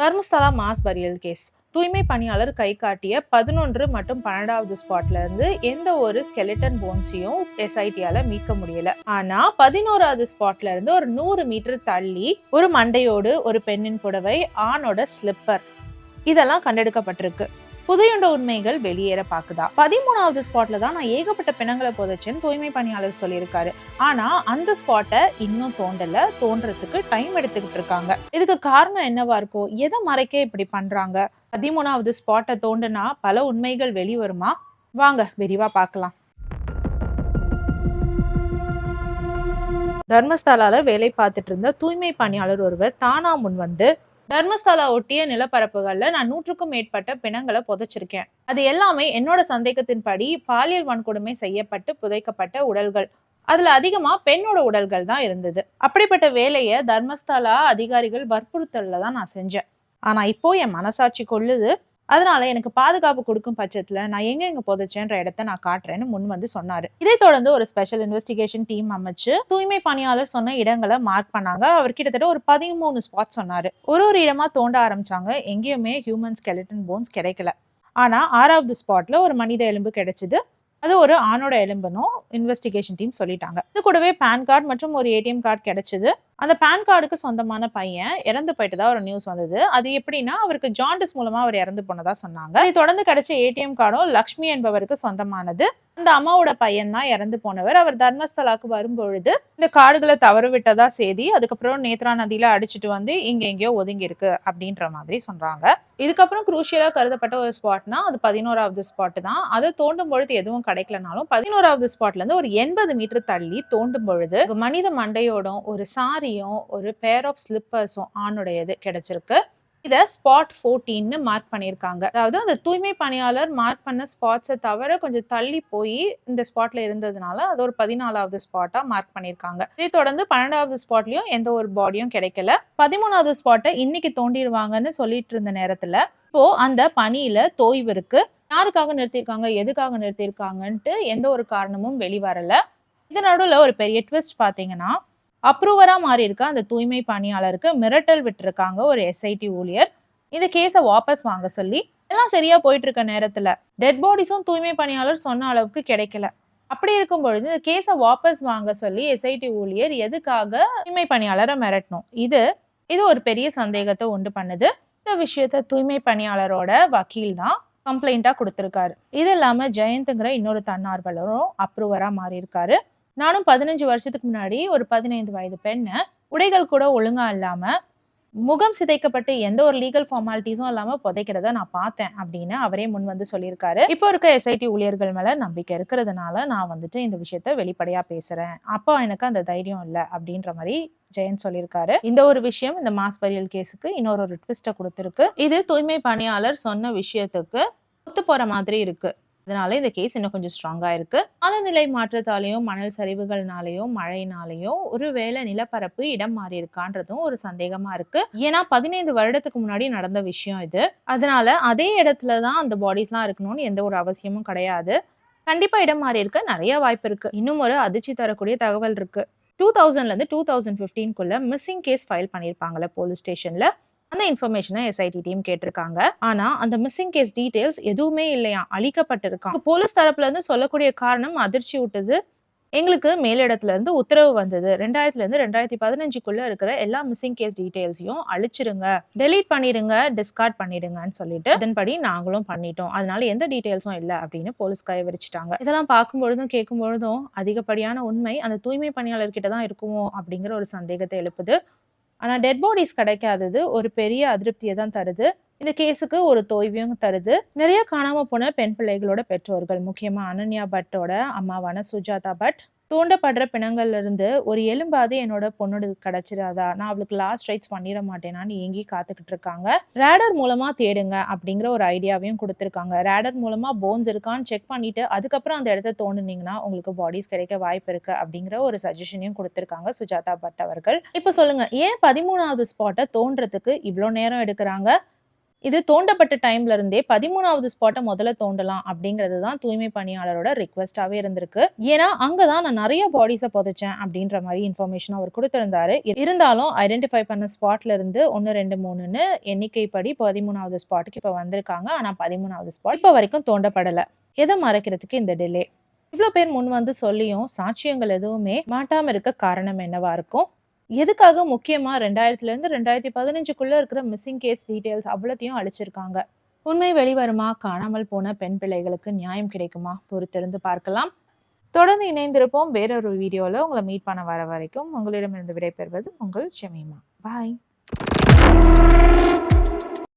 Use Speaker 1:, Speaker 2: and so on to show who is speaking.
Speaker 1: Dharmasthala mass பரியல் case தூய்மை பணியாளர் கை காட்டிய பதினொன்று மற்றும் பன்னெண்டாவது ஸ்பாட்ல இருந்து எந்த ஒரு ஸ்கெலிட்டன் போன்ஸையும் எஸ்ஐடியால மீட்க முடியல. ஆனா பதினோராவது ஸ்பாட்ல இருந்து ஒரு நூறு மீட்டர் தள்ளி ஒரு மண்டையோடு ஒரு பெண்ணின் புடவை ஆணோட ஸ்லிப்பர் இதெல்லாம் கண்டெடுக்கப்பட்டிருக்கு. புதையுண்ட உண்மைகள் வெளியேற பாக்குதா? பதிமூணாவது ஸ்பாட்ல தான் நான் ஏகப்பட்ட பிணங்களை புதைச்சேன்னு தூய்மை பணியாளர் சொல்லியிருக்காரு. ஆனா அந்த ஸ்பாட்டை இன்னும் தோண்டல. தோன்றதுக்கு டைம் எடுத்துக்கிட்டு இருக்காங்க. இதுக்கு காரணம் என்னவா இருக்கும் எதை மறைக்க இப்படி பண்றாங்க? பதிமூணாவது ஸ்பாட்டை தோண்டுனா பல உண்மைகள் வெளிவருமா? வாங்க விரிவா பார்க்கலாம். தர்மஸ்தலால வேலை பார்த்துட்டு இருந்த தூய்மை பணியாளர் ஒருவர் தானா முன் வந்து தர்மஸ்தலா ஒட்டிய நிலப்பரப்புகள்ல நான் நூற்றுக்கும் மேற்பட்ட பிணங்களை புதைச்சிருக்கேன். அது எல்லாமே என்னோட சந்தேகத்தின்படி பாலியல் வன்கொடுமை செய்யப்பட்டு புதைக்கப்பட்ட உடல்கள். அதுல அதிகமா பெண்ணோட உடல்கள் தான் இருந்தது. அப்படிப்பட்ட வேலையை தர்மஸ்தலா அதிகாரிகள் வற்புறுத்தல்ல தான் நான் செஞ்சேன். ஆனா இப்போ என் மனசாட்சி கொள்ளுது அதனால எனக்கு பாதுகாப்பு கொடுக்கும் பட்சத்தில் நான் எங்க எங்க புதைச்சேன்ற இடத்த நான் காட்டுறேன்னு முன் வந்து சொன்னாரு. இதை தொடர்ந்து ஒரு ஸ்பெஷல் இன்வெஸ்டிகேஷன் டீம் அமைச்சு தூய்மை பணியாளர் சொன்ன இடங்களை மார்க் பண்ணாங்க. அவர் கிட்டத்தட்ட ஒரு பதிமூணு ஸ்பாட் சொன்னாரு. ஒரு ஒரு இடமா தோண்ட ஆரம்பிச்சாங்க. எங்கேயுமே ஹியூமன் ஸ்கெலட்டன் போன்ஸ் கிடைக்கல. ஆனா ஆறாவது ஸ்பாட்ல ஒரு மனித எலும்பு கிடைச்சது. அது ஒரு ஆணோட எலும்புனும் இன்வெஸ்டிகேஷன் டீம் சொல்லிட்டாங்க. இது கூடவே பேன் கார்டு மற்றும் ஒரு ஏடிஎம் கார்டு கிடைச்சது. அந்த பேன் கார்டுக்கு சொந்தமான பையன் இறந்து போயிட்டதா ஒரு நியூஸ் வந்தது. அது எப்படின்னா அவருக்கு ஜாண்டிஸ் மூலமா அவர் இறந்து போனதா சொன்னாங்க. அதை தொடர்ந்து கிடைச்ச ஏடிஎம் கார்டும் லக்ஷ்மி என்பவருக்கு சொந்தமானது. அந்த அம்மாவோட பையன் தான் இறந்து போனவர். அவர் தர்மஸ்தலாக்கு வரும்பொழுது இந்த காடுகளை தவறு விட்டதா செய்தி அதுக்கப்புறம் நேத்ரா நதியில அடிச்சிட்டு வந்து இங்க எங்கேயோ ஒதுங்கி இருக்கு அப்படின்ற மாதிரி சொல்றாங்க. இதுக்கப்புறம் குரூஷியலா கருதப்பட்ட ஒரு ஸ்பாட்னா அது பதினோராவது ஸ்பாட் தான். அதை தோண்டும் பொழுது எதுவும் கிடைக்கலனாலும் பதினோராவது ஸ்பாட்ல இருந்து ஒரு எண்பது மீட்டர் தள்ளி தோண்டும் பொழுது மனித மண்டையோடும் ஒரு சாரி சாரியும் ஒரு பேர் ஆஃப் ஸ்லிப்பர்ஸும் ஆணுடையது கிடைச்சிருக்கு. இதை ஸ்பாட் ஃபோர்டீன்னு மார்க் பண்ணியிருக்காங்க. அதாவது அந்த தூய்மை பணியாளர் மார்க் பண்ண ஸ்பாட்ஸை தவிர கொஞ்சம் தள்ளி போய் இந்த ஸ்பாட்ல இருந்ததுனால அது ஒரு பதினாலாவது ஸ்பாட்டா மார்க் பண்ணியிருக்காங்க. இதை தொடர்ந்து பன்னெண்டாவது ஸ்பாட்லயும் எந்த ஒரு பாடியும் கிடைக்கல. பதிமூணாவது ஸ்பாட்டை இன்னைக்கு தோண்டிடுவாங்கன்னு சொல்லிட்டு இருந்த நேரத்துல இப்போ அந்த பணியில தோய்வு இருக்கு. யாருக்காக நிறுத்தியிருக்காங்க? எதுக்காக நிறுத்தியிருக்காங்கன்ட்டு எந்த ஒரு காரணமும் வெளிவரல. இது நடுவில் ஒரு பெரிய ட்விஸ்ட் பார்த்தீங்கன்னா அப்ரூவராக மாறியிருக்க அந்த தூய்மை பணியாளருக்கு மிரட்டல் விட்டுருக்காங்க ஒரு எஸ்ஐடி ஊழியர். இந்த கேஸை வாபஸ் வாங்க சொல்லி எல்லாம் சரியா போயிட்டு இருக்க நேரத்துல டெட் பாடிஸும் தூய்மை பணியாளர் சொன்ன அளவுக்கு கிடைக்கல. அப்படி இருக்கும் பொழுது இந்த கேஸை வாபஸ் வாங்க சொல்லி எஸ்ஐடி ஊழியர் எதுக்காக தூய்மை பணியாளரை மிரட்டணும்? இது இது ஒரு பெரிய சந்தேகத்தை உண்டு பண்ணுது. இந்த விஷயத்த தூய்மை பணியாளரோட வக்கீல் தான் கம்ப்ளைண்டா கொடுத்திருக்காரு. இது இல்லாம ஜெயந்த்ங்கிற இன்னொரு தன்னார்வலரும் அப்ரூவரா மாறி இருக்காரு. நானும் பதினஞ்சு வருஷத்துக்கு முன்னாடி ஒரு பதினைந்து வயது பெண்ணை உடைகள் கூட ஒழுங்கா இல்லாமல் முகம் சிதைக்கப்பட்டு எந்த ஒரு லீகல் ஃபார்மாலிட்டிஸும் இல்லாமல் புதைக்கிறத நான் பார்த்தேன் அப்படின்னு அவரே முன் வந்து சொல்லியிருக்காரு. இப்போ இருக்க எஸ்ஐடி ஊழியர்கள் மேலே நம்பிக்கை இருக்கிறதுனால நான் வந்துட்டு இந்த விஷயத்த வெளிப்படையாக பேசுகிறேன் அப்போ எனக்கு அந்த தைரியம் இல்லை அப்படின்ற மாதிரி ஜெயந்த் சொல்லியிருக்காரு. இந்த ஒரு விஷயம் இந்த மாஸ் பரியல் கேஸுக்கு இன்னொரு ஒரு ட்விஸ்ட்டை கொடுத்துருக்கு. இது தூய்மை பணியாளர் சொன்ன விஷயத்துக்கு ஒத்து போகிற மாதிரி இருக்குது அதனால இந்த கேஸ் இன்னும் கொஞ்சம் ஸ்ட்ராங்கா இருக்கு. காலநிலை மாற்றத்தாலேயும் மணல் சரிவுகள்னாலேயும் மழையினாலேயும் ஒருவேளை நிலப்பரப்பு இடம் மாறி இருக்கான்றதும் ஒரு சந்தேகமா இருக்கு. ஏன்னா பதினைந்து வருடத்துக்கு முன்னாடி நடந்த விஷயம் இது. அதனால அதே இடத்துல தான் அந்த பாடிஸ்லாம் இருக்கணும்னு எந்த ஒரு அவசியமும் கிடையாது. கண்டிப்பா இடம் மாறி இருக்க நிறைய வாய்ப்பு இருக்கு. இன்னும் ஒரு அதிர்ச்சி தரக்கூடிய தகவல் இருக்கு. டூ தௌசண்ட்ல இருந்து டூ தௌசண்ட் ஃபிஃப்டீன்குள்ள மிஸ்ஸிங் கேஸ் ஃபைல் பண்ணியிருப்பாங்களே போலீஸ் ஸ்டேஷன்ல அந்த இன்ஃபர்மேஷனை எஸ்ஐடி டீம் கேட்டிருக்காங்க. ஆனா அந்த மிஸ்ஸிங் கேஸ் டீடைல்ஸ் எதுவுமே இல்லையா அழிக்கப்பட்டிருக்கான் போலீஸ் தரப்புல இருந்து சொல்லக்கூடிய காரணம் அதிர்ச்சி விட்டது எங்களுக்கு மேலிடத்துல இருந்து உத்தரவு வந்தது. ரெண்டாயிரத்துல இருந்து ரெண்டாயிரத்தி பதினஞ்சுக்குள்ள இருக்கிற எல்லா மிஸ்ஸிங் கேஸ் டீடைல்ஸையும் அழிச்சிருங்க. டெலீட் பண்ணிடுங்க டிஸ்கார்ட் பண்ணிடுங்கன்னு சொல்லிட்டு அதன்படி நாங்களும் பண்ணிட்டோம். அதனால எந்த டீடைல்ஸும் இல்லை அப்படின்னு போலீஸ் கைவரிச்சிட்டாங்க இதெல்லாம் பார்க்கும்பொழுதும் கேட்கும்பொழுதும் கேட்கும் பொழுதும் அதிகப்படியான உண்மை அந்த தூய்மை பணியாளர்கிட்ட தான் இருக்குமோ அப்படிங்கிற ஒரு சந்தேகத்தை எழுப்புது. ஆனால் டெட் பாடிஸ் கிடைக்காதது ஒரு பெரிய அதிருப்தியை தான் தருது. இந்த கேஸுக்கு ஒரு தோய்வியும் தருது. நிறைய காணாமல் போன பெண் பிள்ளைகளோட பெற்றோர்கள் முக்கியமாக அனன்யா பட்டோட அம்மாவான சுஜாதா பட் தூண்டப்படுற பிணங்கள்லேருந்து ஒரு எலும்பாவது என்னோட பொண்ணோட கிடச்சிடாதா நான் அவளுக்கு லாஸ்ட் ரைட்ஸ் பண்ணிட மாட்டேனான்னு ஏங்கி காத்துக்கிட்டு இருக்காங்க. ரேடர் மூலமாக தேடுங்க அப்படிங்கிற ஒரு ஐடியாவையும் கொடுத்துருக்காங்க. ரேடர் மூலமாக போன்ஸ் இருக்கான்னு செக் பண்ணிட்டு அதுக்கப்புறம் அந்த இடத்த தோணுனீங்கன்னா உங்களுக்கு பாடிஸ் கிடைக்க வாய்ப்பு இருக்கு அப்படிங்கிற ஒரு சஜஷனையும் கொடுத்துருக்காங்க சுஜாதா பட் அவர்கள். இப்போ சொல்லுங்க ஏன் பதிமூணாவது ஸ்பாட்டை தோன்றதுக்கு இவ்வளோ நேரம் எடுக்கிறாங்க? இது தோண்டப்பட்ட டைம்ல இருந்தே பதிமூணாவது ஸ்பாட்டை முதல்ல தோண்டலாம் அப்படிங்கிறது தான் தூய்மை பணியாளரோட ரிக்வெஸ்டாவே இருந்திருக்கு. ஏன்னா அங்கதான் நான் நிறைய பாடிஸை புதைச்சேன் அப்படின்ற மாதிரி இன்ஃபர்மேஷன் அவர் கொடுத்திருந்தாரு. இருந்தாலும் ஐடென்டிஃபை பண்ண ஸ்பாட்ல இருந்து ஒன்று ரெண்டு மூணுன்னு எண்ணிக்கைப்படி பதிமூணாவது ஸ்பாட்டுக்கு இப்போ வந்திருக்காங்க. ஆனா பதிமூணாவது ஸ்பாட் இப்போ வரைக்கும் தோண்டப்படலை. எதை மறைக்கிறதுக்கு இந்த டிலே இவ்வளோ பேர் முன் வந்து சொல்லியும் சாட்சியங்கள் எதுவுமே மாட்டாமல் இருக்க காரணம் என்னவா இருக்கும்? எதுக்காக முக்கியமா ரெண்டாயிரத்துல இருந்து ரெண்டாயிரத்தி பதினஞ்சுக்குள்ள இருக்கிற மிஸ்ஸிங் கேஸ் டீடைல்ஸ் அவ்வளோத்தையும் அழிச்சிருக்காங்க? உண்மை வெளிவருமா? காணாமல் போன பெண் பிள்ளைகளுக்கு நியாயம் கிடைக்குமா? பொறுத்திருந்து பார்க்கலாம். தொடர்ந்து இணைந்திருப்போம். வேறொரு வீடியோவில் உங்களை மீட் பண்ண வர வரைக்கும் உங்களிடமிருந்து விடைபெறுவது உங்கள் ஷமீமா. பாய்